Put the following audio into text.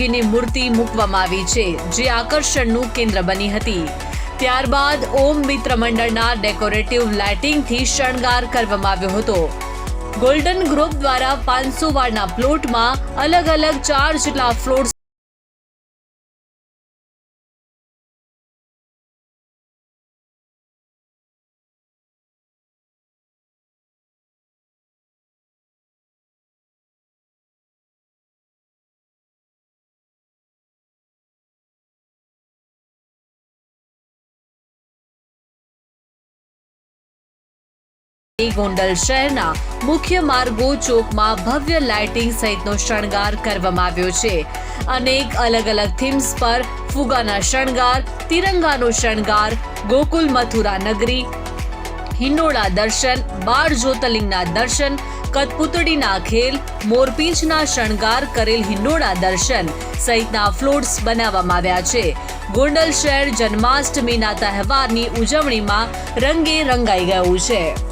યોગીની મૂર્તિ મૂકવામાં આવી છે, જે આકર્ષણનું કેન્દ્ર બની હતી. ત્યારબાદ ઓમ મિત્ર મંડળના ડેકોરેટિવ લાઇટિંગથી શણગાર કરવામાં આવ્યો હતો. ગોલ્ડન ગ્રુપ દ્વારા પાંચસો વાળના પ્લોટમાં અલગ અલગ ચાર જેટલા ફ્લોર ગોંડલ શહેરના મુખ્ય માર્ગો ચોકમાં ભવ્ય લાઇટિંગ સહિતનો શણગાર કરવામાં આવ્યો છે. અનેક અલગ અલગ થીમ્સ પર ફુગાના શણગાર, તિરંગાનો શણગાર, ગોકુલ મથુરા નગરી, હિંડોળા દર્શન, બાર જ્યોતિર્લિંગના દર્શન કઠપૂતળીના ખેલ, મોરપીંછના શણગાર કરેલ હિંડોળા દર્શન સહિતના ફ્લોટ્સ બનાવવામાં આવ્યા છે. ગોંડલ શહેર જન્માષ્ટમીના તહેવારની ઉજવણીમાં રંગે રંગાઈ ગયું છે.